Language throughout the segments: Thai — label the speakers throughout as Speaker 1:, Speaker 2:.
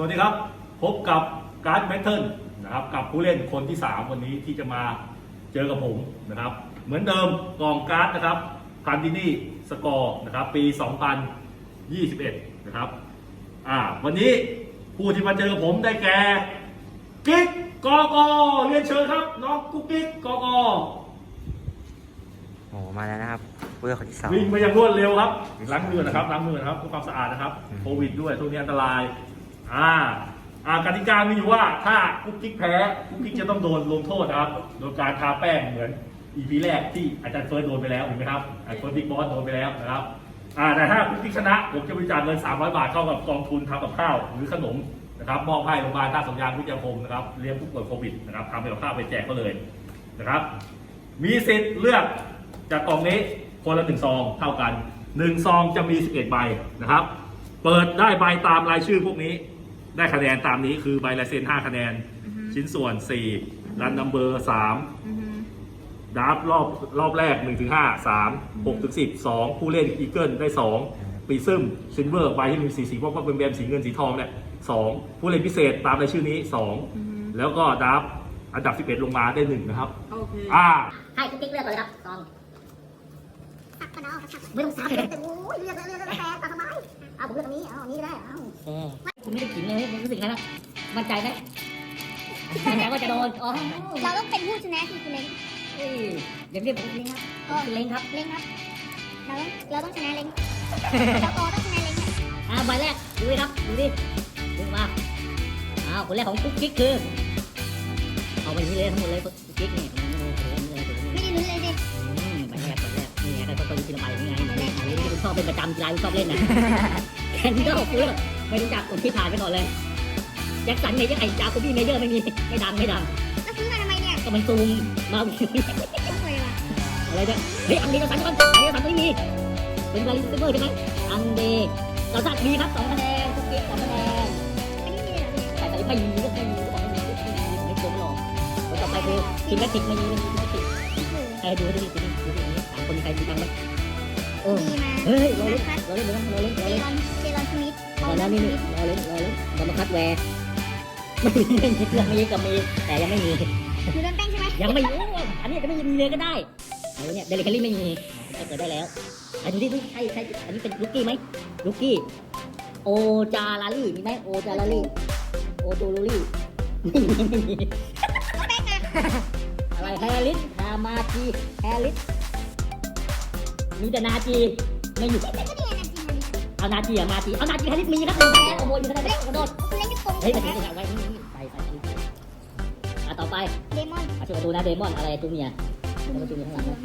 Speaker 1: สวัสดีครับ พบกับการ์ดแมทเทิลนะครับกับผู้เล่นคนที่ 3 วันนี้ที่จะมาเจอกับผมนะครับ เหมือนเดิมกองการ์ดนะครับพันดินี่สกอร์นะครับปี 2021 นะครับอ่าวันนี้ผู้ที่มาเจอกับผมได้แก่กิ๊กกอกอเรียนเชิญครับน้องกุ๊กกิ๊กกอกอ
Speaker 2: โอ้มาแล้วนะครับผู้เล่นคนที่สอง
Speaker 1: วิ่งไปอย่างรวดเร็วครับล้างมือนะครับล้างมือนะครับเพื่อความสะอาดนะครับโควิดด้วยช่วงนี้อันตราย อ่าอ่ากติกามีอยู่ว่าถ้ากุ๊กกิ๊กแพ้กุ๊กกิ๊กจะต้องโดนลงโทษนะครับ โดยการทาแป้งเหมือนอีพีแรกที่อาจารย์เฟิร์สโดนไปแล้วถูกไหมครับอาจารย์เฟิร์สบิ๊กบอสโดนไปแล้วนะครับอ่าแต่ถ้ากุ๊กกิ๊กชนะผมจะบริจาคเงิน300 บาทเข้ากับกองทุนทำกับข้าวหรือขนมนะครับมอบให้โรงพยาบาลท่าสำยางวิทยาคมนะครับเลี้ยงผู้ป่วยโควิดนะครับทำเป็นกับข้าวไปแจกก็เลยนะครับ มีสิทธิ์เลือกจากกล่องนี้คนละหนึ่งซองเท่ากันหนึ่งซองจะมี11ใบนะครับ เปิดได้ใบตามรายชื่อพวกนี้ ได้คะแนนตามนี้คือใบลายเซ็น5คะแนนชิ้นส่วน 4 รันนัมเบอร์3ดับรอบรอบแรก1ถึง5 3 6ถึง10 2 ผู้เล่นอีเกิลได้ 2 ปีซึมซิลเวอร์ใบที่มีสีสีพวกเป็นแบมสีเงินสีทองเนี่ย2ผู้เล่นพิเศษตามรายชื่อนี้2แล้วก็ดับอันดับ 11 ลงมาได้ 1 นะครับ
Speaker 3: โอเค
Speaker 1: อ่า
Speaker 4: ให้คุณติ๊กเลือกก่อนเลยครับซอง
Speaker 3: ตักกระดาษครับ
Speaker 4: ไม่ต้องซัก
Speaker 3: โอ้ยเลือกเลือกเลือกแต่ตักทำไมเอาผมเลือกตรงนี้เอาอันนี้ก็ได้เอา
Speaker 4: คุ ณไม่ได้กินเลยคุณรู้สึกไงบ้างมั่นใจไหมมั่นใจว่าจะโดนอ๋อ
Speaker 3: เราต้องเป็นผู้ชนะคือคุณเล้ง
Speaker 4: เอ้ยอย่าเรียกผมเล้งครับ
Speaker 3: ก็
Speaker 4: คุณเล้งครับ
Speaker 3: เล้งครับ เราต้องเราต้องชนะเล้งเราโตต้องชนะเล้ง
Speaker 4: อ่าใบแรกดูดิครับดูดิดูมาอ้าวคนแรกของกุ๊กกิ๊กคือเอาไปนี่เลยทั้งหมดเลยกุ๊กกิ๊กเนี่ยโอ้โหนี่เลย
Speaker 3: ไม่ได้ลุ้นเลยดิ
Speaker 4: อืมใบแรกใบแรกนี่ไงก็ต้องทีละใบนี่ไงนี่ไงอันนี้ที่คุณชอบเป็นประจำกีฬาคุณชอบเล่นนะแคนดี้ก็คุณ ไม่รู้จักคนที่ผ่านไปก่อนเลยแจ็คสันเมเยอร์ไอ้จาโคบี้เมเยอร์ไม่มีไม่ดังไม่ดัง
Speaker 3: แล้วซื้อมาทำไมเนี่ย
Speaker 4: ก็มันซูมมา
Speaker 3: ไม่เคยว่ะ
Speaker 4: อะไรเนี่ยเฮ้ยอันเดย์เราสันก่อนอันเดย์เราสันไม่มีเป็นบาลิสเตอร์ใช่ไหมอันเดย์เราสันมีครับสองคะแนนทุกเกมสองคะแนน
Speaker 3: อันนี้มีเหรอเนี่ย
Speaker 4: แต่แต่ไม่มีก็ไม่มีก็ไม่มีไม่มีไม่โกงหรอกแล้วต่อไปคือทีมแมทติกไม่มีไม่มีทีมแมทติกใครดูดูดิดูดิดูดิสามคนมีใครมีตังค์ไหมโอ้
Speaker 3: มีมา
Speaker 4: เฮ้ยเราเล่นเราเล่นเราเล่นเรา
Speaker 3: เจ
Speaker 4: เล่น
Speaker 3: รอนเจรอนสมิธ
Speaker 4: เราเล่นนี่นี่เราเล่นเราเล่นเรามาคัดแวร์ไม่มีไม่มีเรื่องมีกับมีแต่ยังไม่มี
Speaker 3: คือโดนแป้งใช่ไหม
Speaker 4: ยังไม่รู้อันนี้จะไม่มีเลยก็ได้ไอ้เนี่ยเดลิเคอรี่ไม่มีจะเกิดได้แล้วไอ้ดูดิดูใช่ใช่อันนี้เป็นลูกกี้ไหมลูกกี้โอจาราลี่มีไหมโอจาราลี่โอโจลูลี่ไม่มีไม่มี
Speaker 3: แป้งมา
Speaker 4: อะไรแฮร์ริสฮามาจีแฮร์ริสมีแต่นาจีไม่อยู่
Speaker 3: ก็ดีนะจริง เลย
Speaker 4: เอานาจีอะมาจีเอานาจีแฮร์ริสมีครับหนึ่งคะแนนโอ้โหอยู่คะแนนได้กระโดด
Speaker 3: คุณเล้งจะโกง
Speaker 4: เฮ้ยแต่ถึงจะไว้นี่นี่ใส่ใส่ใส่อะต่อไป
Speaker 3: เดมอน
Speaker 4: อะช่วยกันดูนะเดมอนอะไรจูเนียร์แล้วก็จูเนียร์ข้างหลังนะ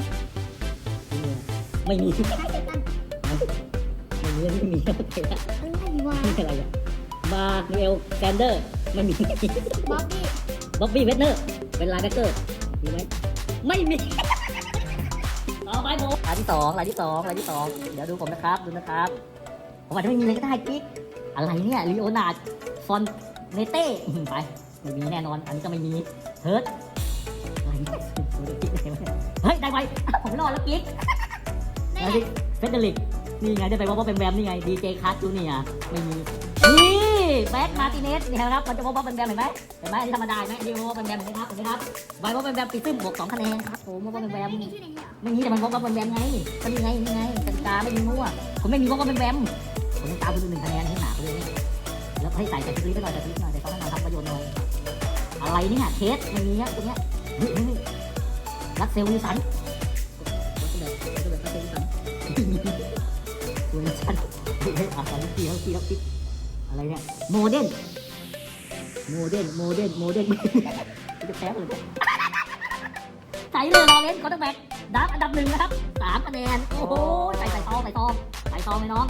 Speaker 4: จูเนียร์ไม่มี
Speaker 3: ใช้เสร็จกัน
Speaker 4: ไม่มีไม่มีโอเคละ
Speaker 3: อะไรวะ
Speaker 4: ไม่เป็นไรอะมาเนลแซนเดอร์ไม่มี
Speaker 3: บ๊อบบี้
Speaker 4: บ๊อบบี้เวสเนอร์เป็นไลน์แบ็คเกอร์มีไหมไม่มีต่อไปผมรายที่สองรายที่สองรายที่สองเดี๋ยวดูผมนะครับดูนะครับ ผมอาจจะไม่มีเลยก็ได้กิ๊กอะไรเนี่ยลีโอนาร์ดฟอนเนเต้อืมไปไม่มีแน่นอน อันนี้ก็ไม่มีเฮิร์ตอะไรเนี่ยเฮ้ย ได้ไวผมรอดแล้วกิ๊ก
Speaker 3: ได้
Speaker 4: แล้ว
Speaker 3: ไหม
Speaker 4: ที่เฟเดริกนี่ไงได้ไปว่าว่าเป็นแวมนี่ไงดีเจคัสจูเนียไม่มีนี่แบ็คมาติเนสนี่ครับมันจะว่าว่าเป็นแวมเห็นไหมเห็นไหมอันนี้ธรรมดาเห็นไหมอันนี้ว่าว่าเป็นแวมเห็นไหมครับเห็นไหมครับไว้ว่าเป็นแวมปีซึมบวกสองคะแนนครับผมว่าว่าเป็นแวม
Speaker 3: ไม่มีชื่อในนี้เหรอ
Speaker 4: ไม่มีแต่มันว่าว่าเป็นแวมไงก็นี่ไงนี่ไงกติกาไม่มีมั่วผมไม่มีว่าว่าเป็นแวม ผมต้องตามคุณหนึ่งคะแนนให้หนาไปเลยเนี่ยแล้วให้ใส่ใส่สลิปไปหน่อยใส่สลิปหน่อยใส่เขาให้เราทำประโยชน์หน่อยอะไรเนี่ยเทสมันมีเนี่ยตรงเนี้ยเฮ้ยเฮ้ยเฮ้ยรักเซลล์วิสันรักเซลล์รักเซลล์รักเซลล์วิสันวอร์ชันเฮ้ยอะสองทีเขาทีเขาคิดอะไรเนี่ยโมเดนโมเดนโมเดนโมเดนจะแพ้เลยใส่เลยรอเล่นคอร์เตอร์แบกดับอันดับหนึ่งนะครับสามคะแนน โอ้โห ใส่ใส่ซองใส่ซอง ใส่ซองไหมน้อง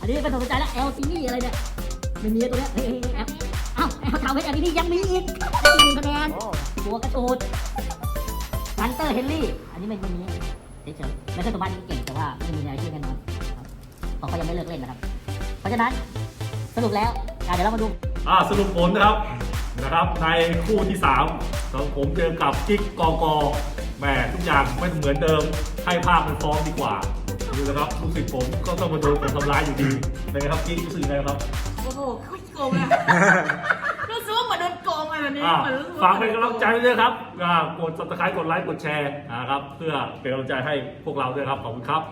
Speaker 4: อันนี้เป็นสนใจแล้วเอลซีนี่อะไรเนี่ยไม่มีตัวเนี้ยเฮ้ยเฮ้ยเฮ้ยแอลอ้าวแอลทาวเวสแอลซีนี่ยังมีอีกอีกหนึ่งคะแนนบวกระโดดฮันเตอร์เฮนรี่ อันนี้ไม่ไม่มีเฉยๆไม่ใช่ตัวบ้านนี้เก่งแต่ว่าไม่มีรายชื่อแน่นอนเพราะเขายังไม่เลิกเล่นนะครับ เพราะฉะนั้นสรุปแล้วเดี๋ยวเรามาดู
Speaker 1: อ่าสรุปผลนะครับนะครับในคู่ที่3ของผมเจอกับกิ๊กกอกอ แหมทุกอย่างไม่เหมือนเดิมให้ภาพมันฟ้องดีกว่าดูนะครับลูกศิษย์ผมก็ต้องมาโดนผมทำร้ายอยู่ดีเป็นไงครับกิ๊กรู้สึกยังไงครับ
Speaker 5: โอ้โหโคตรโกงเลยรู้สึกว่าเหมือนโดนโกงอะไรแบบนี้
Speaker 1: อ่า
Speaker 5: เหมือนรู้สึ
Speaker 1: ฝากเป็นกำลังใจด้วยครับอ่ากด subscribe กดไลค์กดแชร์นะครับเพื่อเป็นกำลังใจให้พวกเราด้วยครับขอบคุณครับ